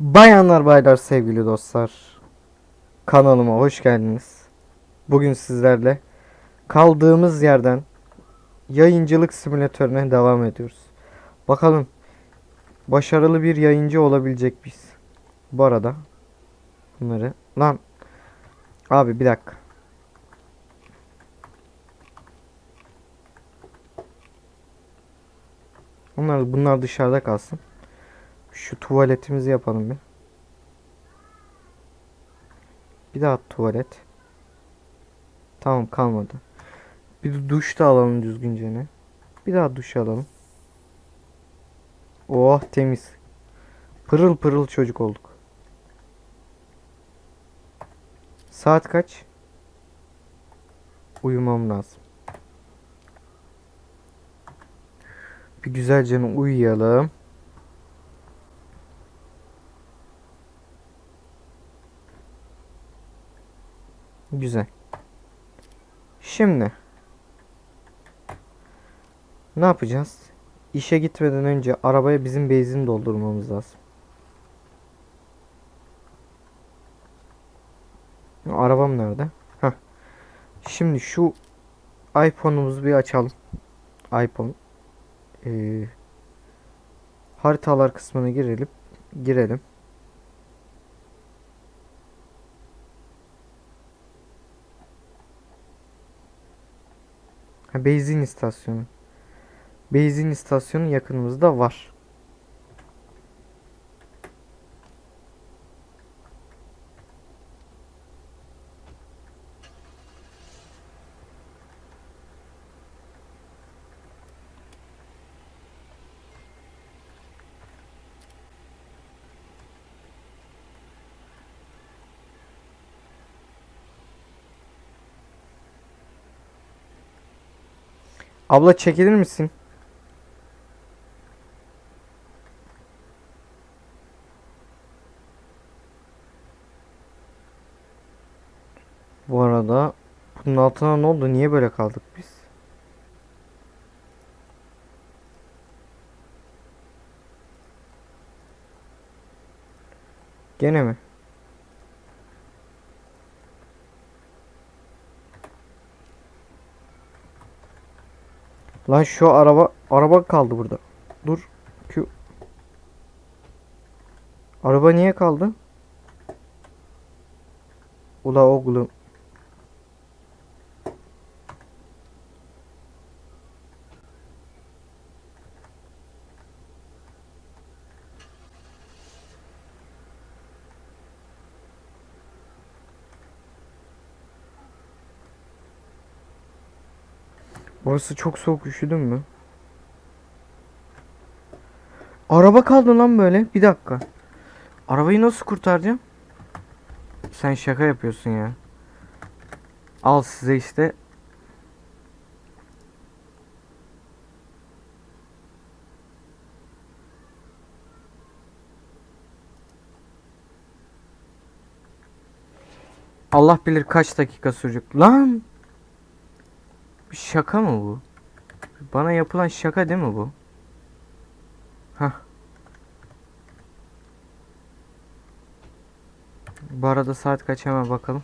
Bayanlar baylar sevgili dostlar kanalıma hoş geldiniz. Bugün sizlerle kaldığımız yerden yayıncılık simülatörüne devam ediyoruz. Bakalım başarılı bir yayıncı olabilecek miyiz? Bu arada bunları lan abi bir dakika. Bunlar bunlar dışarıda kalsın. Şu tuvaletimizi yapalım bir. Bir daha tuvalet. Tamam kalmadı. Bir duş da alalım düzgünce ne. Bir daha duş alalım. Oh temiz. Pırıl pırıl çocuk olduk. Saat kaç? Uyumam lazım. Bir güzelce uyuyalım. Güzel. Şimdi ne yapacağız? İşe gitmeden önce arabaya bizim benzin doldurmamız lazım. Arabam nerede? Heh. Şimdi şu iPhone'umuzu bir açalım. iPhone. Ee, haritalar kısmına girelim. Girelim. Ha, benzin istasyonu. Benzin istasyonu yakınımızda var. Abla çekilir misin? Bu arada bunun altına ne oldu? Niye böyle kaldık biz? Gene mi? Lan şu araba araba kaldı burada. Dur. Q. Araba niye kaldı? Ula oğlum. Burası çok soğuk üşüdün mü? Araba kaldı lan böyle. Bir dakika. Arabayı nasıl kurtaracağım? Sen şaka yapıyorsun ya. Al size işte. Allah bilir kaç dakika sürecek. Lan! Şaka mı bu? Bana yapılan şaka değil mi bu? Hah. Bu arada saat kaç hemen bakalım.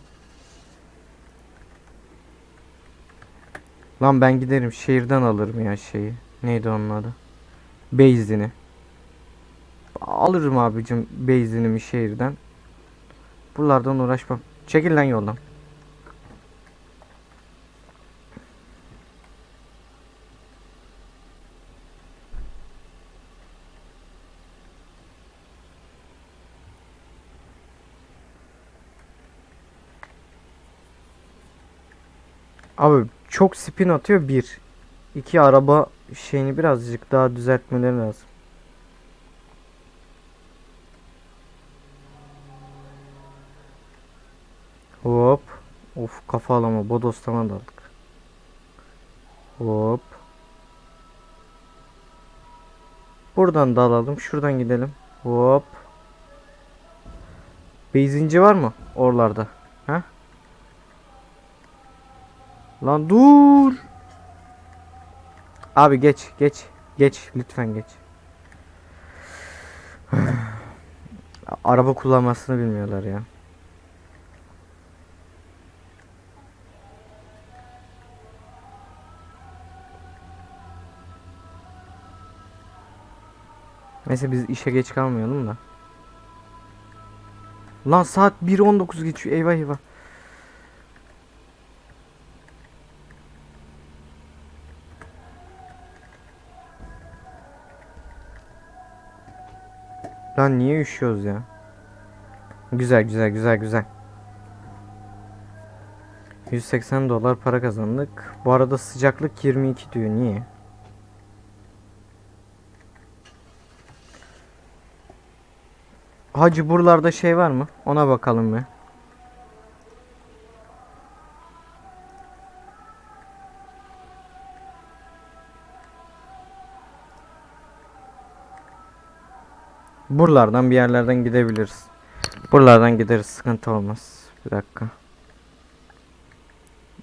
Lan ben giderim şehirden alırım ya şeyi. Neydi onun adı? Beyzini. Alırım abicim beyzinimi şehirden. Buralardan uğraşmam. Çekil lan yoldan. Abi çok spin atıyor bir. İki araba şeyini birazcık daha düzeltmeleri lazım. Hop. Of kafa alama bodoslama daldık. Hop. Buradan dalalım. Şuradan gidelim. Hop. Benzinci var mı? Oralarda. Ha? Lan dur. Abi geç geç. Geç lütfen geç. araba kullanmasını bilmiyorlar ya. Neyse biz işe geç kalmayalım da. Lan saat 1.19 geçiyor. Eyvah eyvah. Lan niye üşüyoruz ya? Güzel güzel güzel güzel. 180 dolar para kazandık. Bu arada sıcaklık 22 diyor. Niye? Hacı buralarda şey var mı? Ona bakalım bir. Buralardan bir yerlerden gidebiliriz. Buralardan gideriz sıkıntı olmaz. Bir dakika.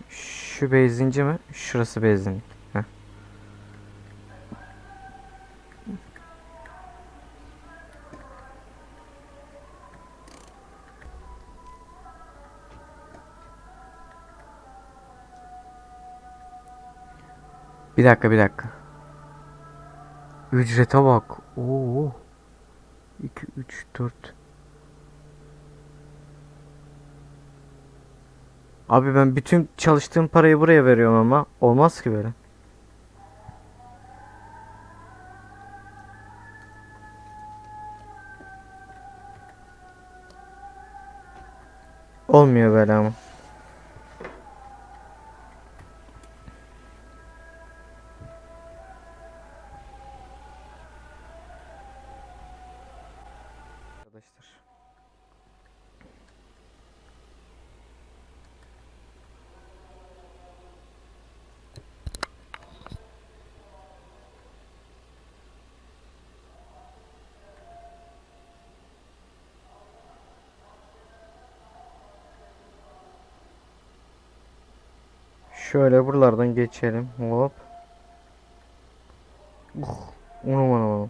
Şu benzinci mi? Şurası benzinlik. Heh. Bir dakika bir dakika. Ücrete bak. Oo. 2 3 4 Abi ben bütün çalıştığım parayı buraya veriyorum ama olmaz ki böyle. Olmuyor böyle ama. Şöyle buralardan geçelim. Hop. Uh, onu bana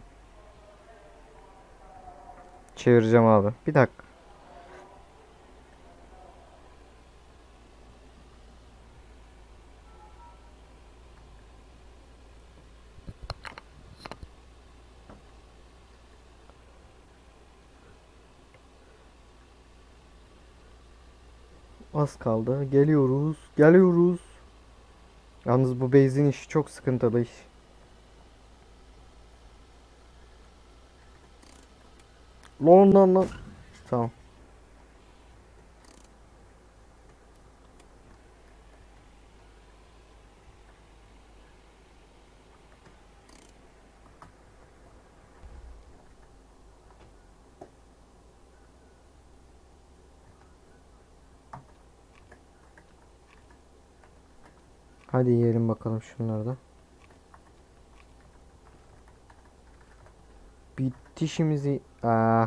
Çevireceğim abi. Bir dakika. Az kaldı. Geliyoruz. Geliyoruz. Yalnız bu benzin işi çok sıkıntılı iş. Lan lan lan. Tamam. Hadi yiyelim bakalım şunları. Bitişimizi Aa.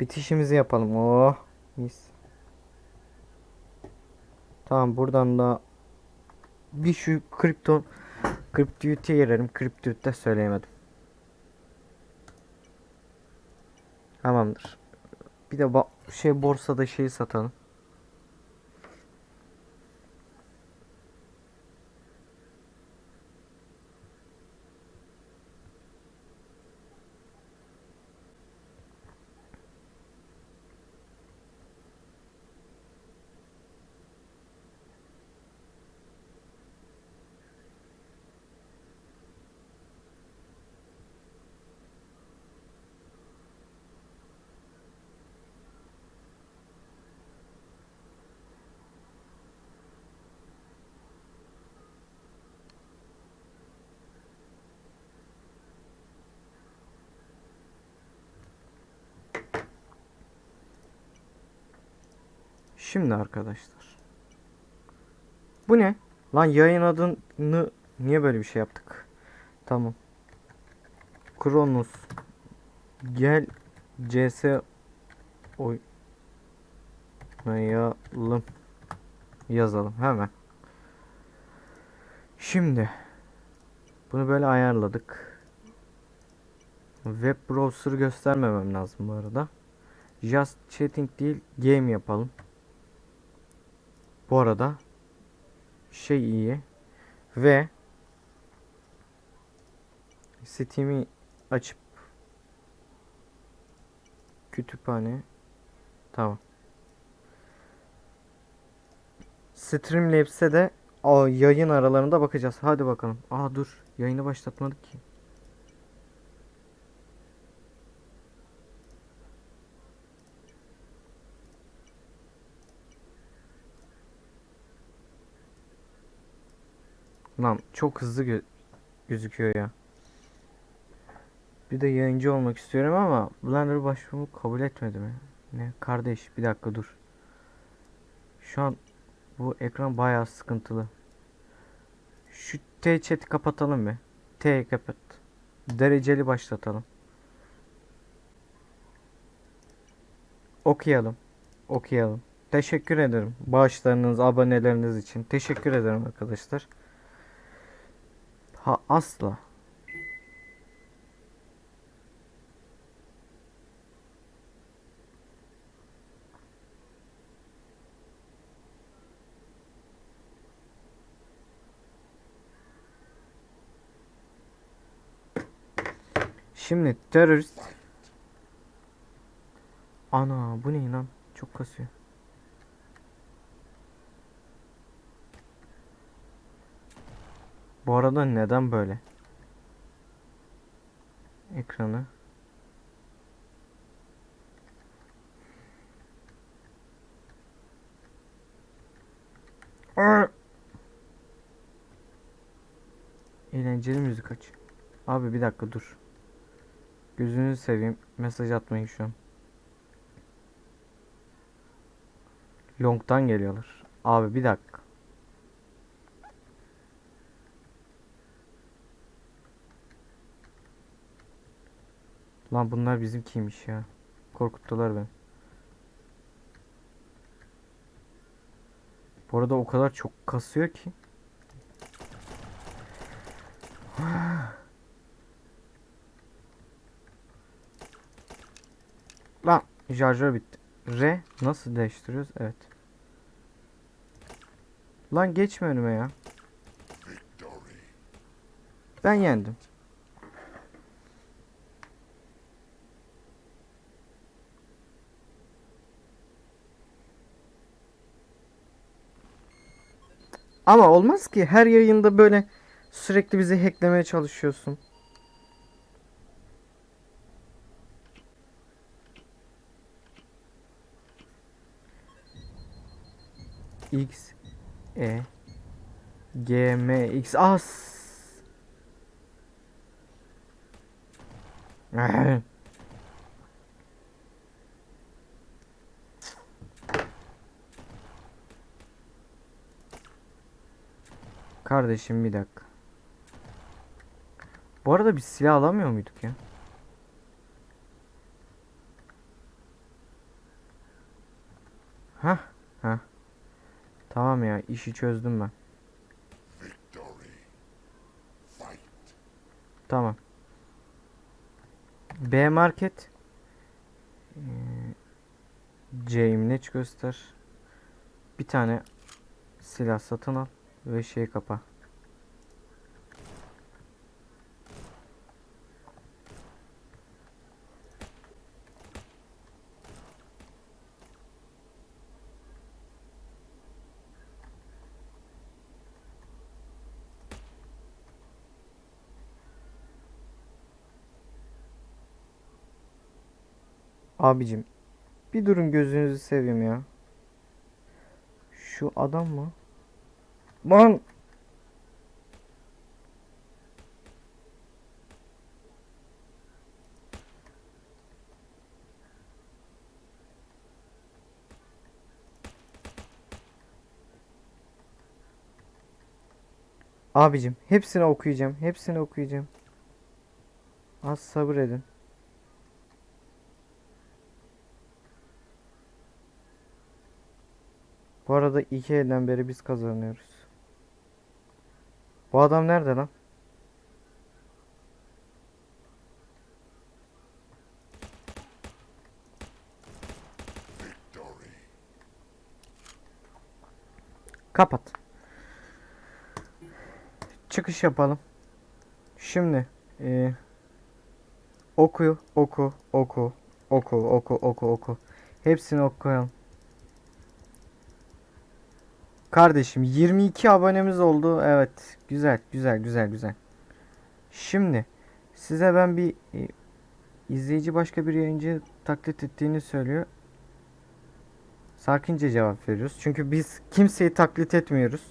Bitişimizi yapalım. Oh. Mis. Tamam buradan da bir şu kripto kriptoyutuya girelim. Kriptoyut da söyleyemedim. Tamamdır. Bir de şey borsada şeyi satalım. Şimdi arkadaşlar. Bu ne? Lan yayın adını niye böyle bir şey yaptık? Tamam. Kronos gel CS oynayalım yazalım hemen. Şimdi bunu böyle ayarladık. Web browser göstermemem lazım bu arada. Just chatting değil game yapalım. Bu arada şey iyi ve Steam'i açıp kütüphane tamam. Streamlabs'e de o yayın aralarında bakacağız. Hadi bakalım. Aa dur. Yayını başlatmadık ki. Lan çok hızlı gö- gözüküyor ya. Bir de yayıncı olmak istiyorum ama Blender başvurumu kabul etmedi mi? Ne? Kardeş bir dakika dur. Şu an bu ekran bayağı sıkıntılı. Şu T chat'i kapatalım mı? T kapat. Dereceli başlatalım. Okuyalım. Okuyalım. Teşekkür ederim. Bağışlarınız, aboneleriniz için. Teşekkür ederim arkadaşlar. Ha asla. Şimdi terörist Ana bu ne lan? Çok kasıyor. Bu arada neden böyle? Ekranı. Eğlenceli müzik aç. Abi bir dakika dur. Gözünüzü seveyim. Mesaj atmayın şu an. Long'dan geliyorlar. Abi bir dakika. Lan bunlar bizimkiymiş ya. Korkuttular beni. Bu arada o kadar çok kasıyor ki. Lan şarjör bitti. R nasıl değiştiriyoruz? Evet. Lan geçme önüme ya. Ben yendim. Ama olmaz ki. Her yayında böyle sürekli bizi hacklemeye çalışıyorsun. X E G M X. As Kardeşim bir dakika. Bu arada biz silah alamıyor muyduk ya? Hah, hah. Tamam ya, işi çözdüm ben. Tamam. B market. Ee, C imleç göster. Bir tane silah satın al ve şey kapa. Abicim bir durun gözünüzü seveyim ya. Şu adam mı? Lan Abicim hepsini okuyacağım. Hepsini okuyacağım. Az sabır edin. Arada iki elden beri biz kazanıyoruz. Bu adam nerede lan? Kapat. Çıkış yapalım. Şimdi e, okuyu oku oku oku oku oku oku. Hepsini okuyalım. Kardeşim 22 abonemiz oldu. Evet. Güzel, güzel, güzel, güzel. Şimdi size ben bir e, izleyici başka bir yayıncı taklit ettiğini söylüyor. Sakince cevap veriyoruz. Çünkü biz kimseyi taklit etmiyoruz.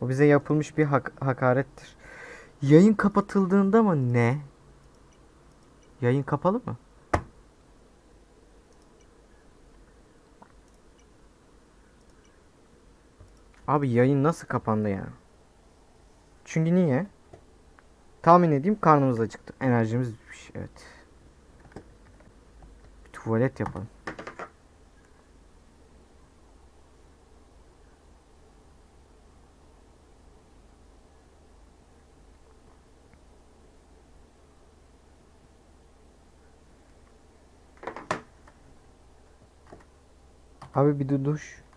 O bize yapılmış bir hak- hakarettir. Yayın kapatıldığında mı ne? Yayın kapalı mı? Abi yayın nasıl kapandı ya? Çünkü niye? Tahmin edeyim karnımız acıktı. Enerjimiz bitmiş. Evet. Bir tuvalet yapalım. Abi bir duş.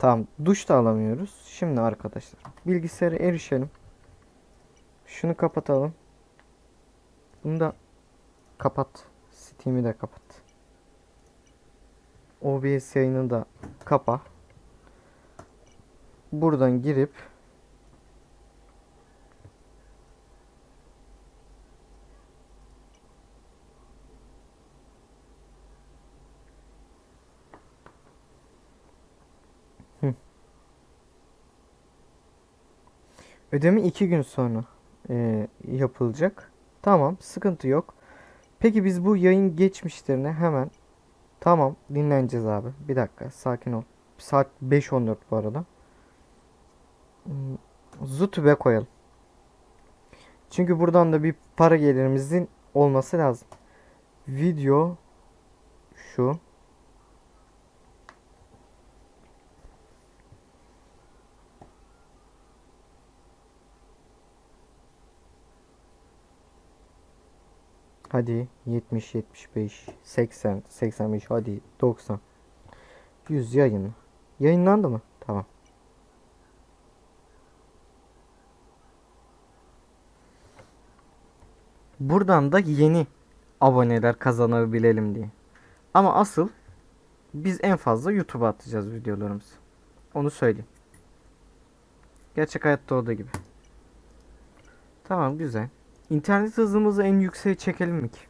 Tamam, duş da alamıyoruz. Şimdi arkadaşlar, bilgisayara erişelim. Şunu kapatalım. Bunu da kapat. Steam'i de kapat. OBS yayını da kapa. Buradan girip Ödeme iki gün sonra e, yapılacak. Tamam, sıkıntı yok. Peki biz bu yayın geçmişlerine hemen tamam dinleneceğiz abi. Bir dakika, sakin ol. Saat 5.14 bu arada. Hmm, YouTube'e koyalım. Çünkü buradan da bir para gelirimizin olması lazım. Video şu. Hadi 70, 75, 80, 85, hadi 90. 100 yayın. Yayınlandı mı? Tamam. Buradan da yeni aboneler kazanabilelim diye. Ama asıl biz en fazla YouTube'a atacağız videolarımızı. Onu söyleyeyim. Gerçek hayatta olduğu gibi. Tamam güzel. İnternet hızımızı en yükseğe çekelim mi ki?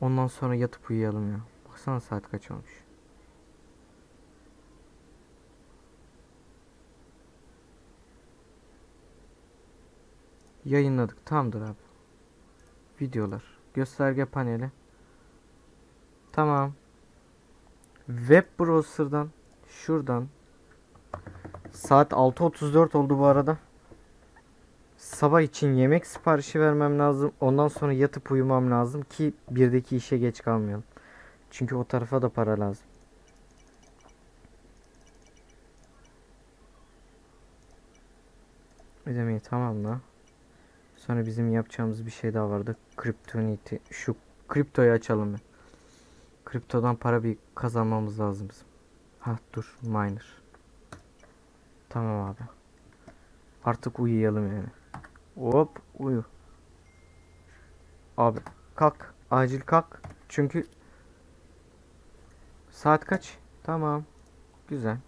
Ondan sonra yatıp uyuyalım ya. Baksana saat kaç olmuş. Yayınladık. Tamamdır abi. Videolar. Gösterge paneli. Tamam. Web browser'dan şuradan Saat 6.34 oldu bu arada. Sabah için yemek siparişi vermem lazım. Ondan sonra yatıp uyumam lazım ki birdeki işe geç kalmayalım. Çünkü o tarafa da para lazım. Ödemeyi tamamla. Sonra bizim yapacağımız bir şey daha vardı. Kriptoniti. Şu kriptoyu açalım bir. Kriptodan para bir kazanmamız lazım bizim. Ha dur miner. Tamam abi. Artık uyuyalım yani. Hop uyu. Abi kalk. Acil kalk. Çünkü saat kaç? Tamam. Güzel.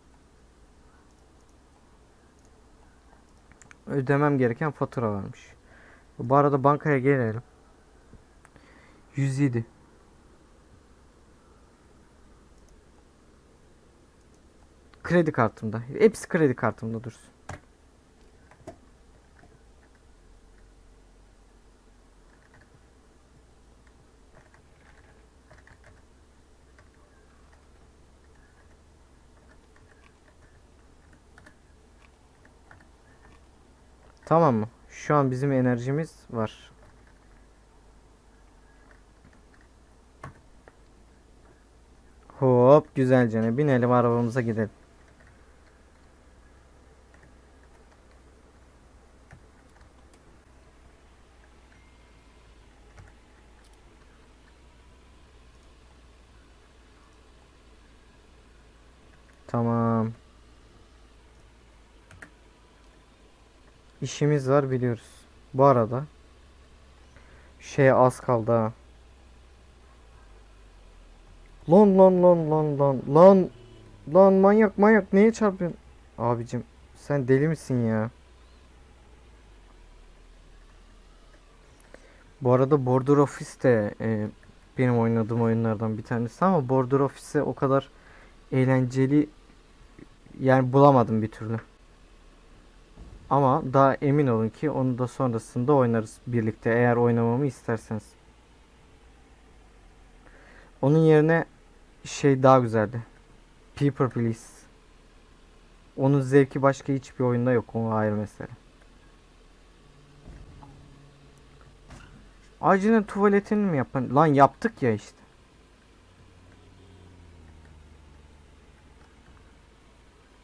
Ödemem gereken fatura varmış. Bu arada bankaya gelelim. 107. Kredi kartımda. Hepsi kredi kartımda dursun. Tamam mı? Şu an bizim enerjimiz var. Hop güzelce binelim arabamıza gidelim. Tamam. İşimiz var biliyoruz. Bu arada şey az kaldı ha. Lan lan lan lan lan lan lan manyak manyak neye çarpıyorsun? Abicim sen deli misin ya? Bu arada Border Office de e, benim oynadığım oyunlardan bir tanesi ama Border Office'e o kadar eğlenceli yani bulamadım bir türlü. Ama daha emin olun ki onu da sonrasında oynarız birlikte eğer oynamamı isterseniz. Onun yerine şey daha güzeldi. Paper Please. Onun zevki başka hiçbir oyunda yok. O ayrı mesele. Acilin tuvaletini mi yapın? Lan yaptık ya işte.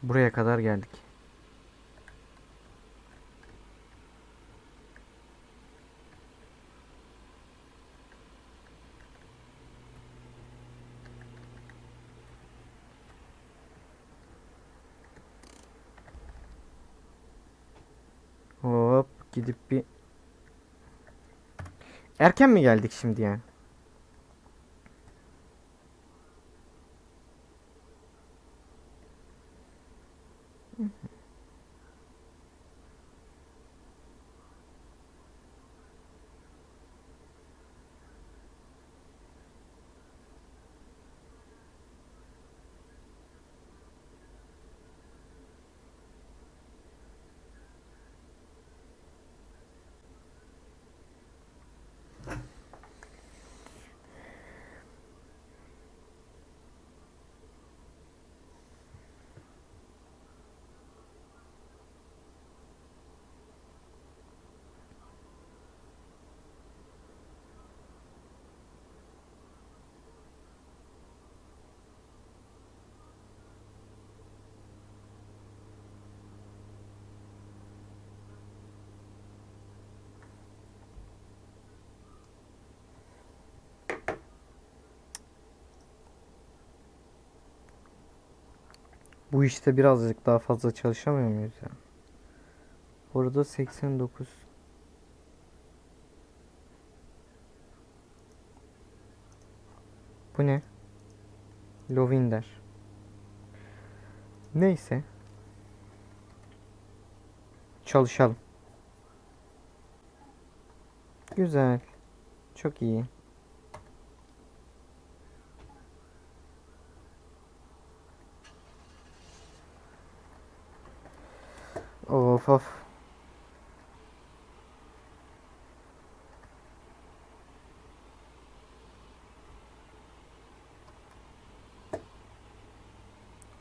Buraya kadar geldik. Hop gidip bir Erken mi geldik şimdi yani? Bu işte birazcık daha fazla çalışamıyor muyuz ya? Burada 89. Bu ne? Lovinder. Neyse. Çalışalım. Güzel. Çok iyi. Of of.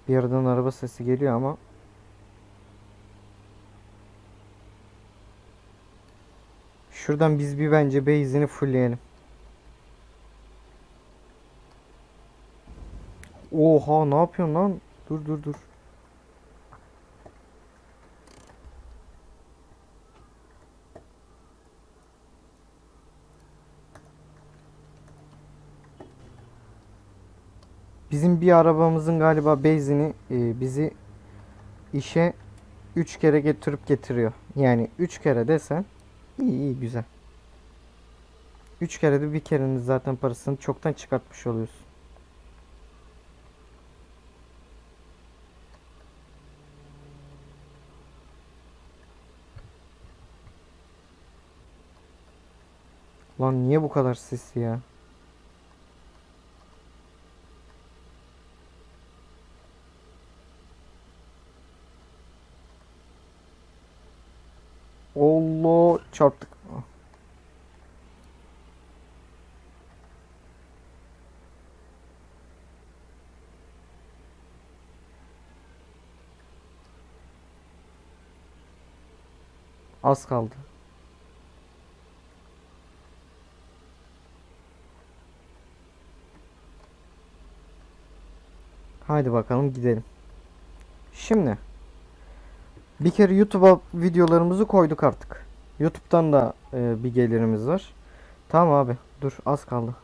Bir yerden araba sesi geliyor ama Şuradan biz bir bence base'ini fullleyelim. Oha ne yapıyorsun lan? Dur dur dur. Bizim bir arabamızın galiba benzini e, bizi işe 3 kere getirip getiriyor. Yani 3 kere desen iyi iyi güzel. 3 kere de bir kerenin zaten parasını çoktan çıkartmış oluyorsun. Lan niye bu kadar sesli ya? Allah çarptık. Az kaldı. Haydi bakalım gidelim. Şimdi bir kere YouTube'a videolarımızı koyduk artık. YouTube'dan da e, bir gelirimiz var. Tamam abi. Dur az kaldı.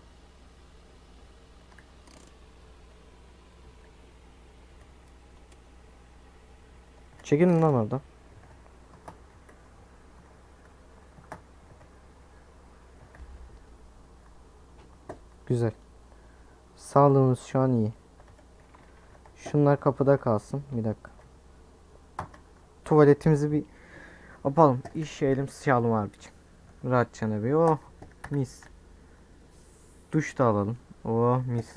Çekilin lan oradan. Güzel. Sağlığımız şu an iyi. Şunlar kapıda kalsın. Bir dakika. Tuvaletimizi bir yapalım. İşeyelim sıçalım abicim. Rahatçana bir. Oh mis. Duş da alalım. Oh mis.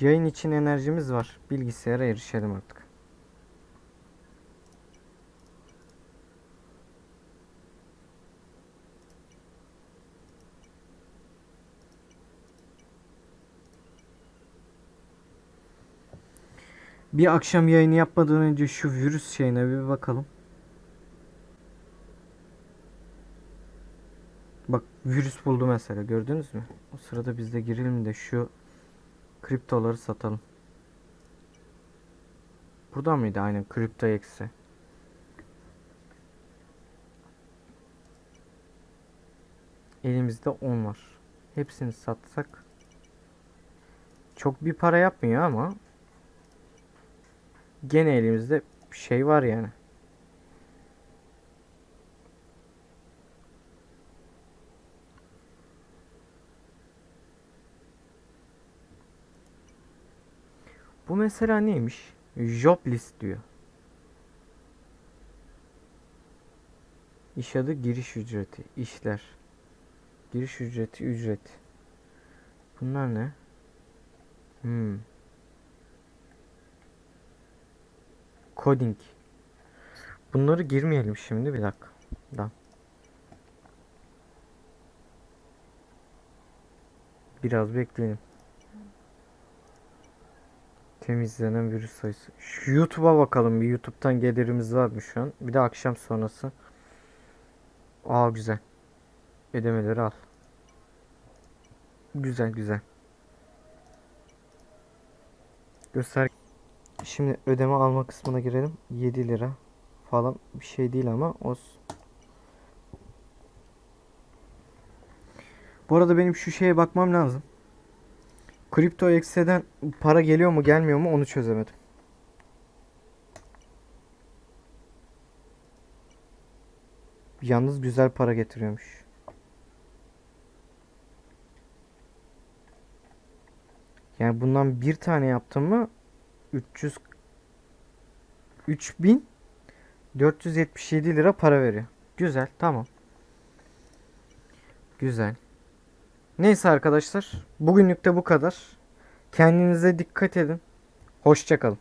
Yayın için enerjimiz var. Bilgisayara erişelim artık. Bir akşam yayını yapmadan önce şu virüs şeyine bir bakalım. Bak virüs buldu mesela gördünüz mü? O sırada biz de girelim de şu kriptoları satalım. Burada mıydı? Aynen kripto eksi. Elimizde 10 var. Hepsini satsak çok bir para yapmıyor ama gene elimizde bir şey var yani. Bu mesela neymiş? Job list diyor. İş adı giriş ücreti, işler. Giriş ücreti, ücret. Bunlar ne? Hmm. Coding. Bunları girmeyelim şimdi bir dakika. Da. Biraz bekleyelim. Temizlenen virüs sayısı. Şu YouTube'a bakalım. Bir YouTube'dan gelirimiz var mı şu an? Bir de akşam sonrası. Aa güzel. Ödemeleri al. Güzel güzel. Göster. Şimdi ödeme alma kısmına girelim. 7 lira falan bir şey değil ama olsun. Bu arada benim şu şeye bakmam lazım. Kripto ekseden para geliyor mu gelmiyor mu onu çözemedim. Yalnız güzel para getiriyormuş. Yani bundan bir tane yaptım mı 300 3477 lira para veriyor. Güzel, tamam. Güzel. Neyse arkadaşlar, bugünlük de bu kadar. Kendinize dikkat edin. Hoşça kalın.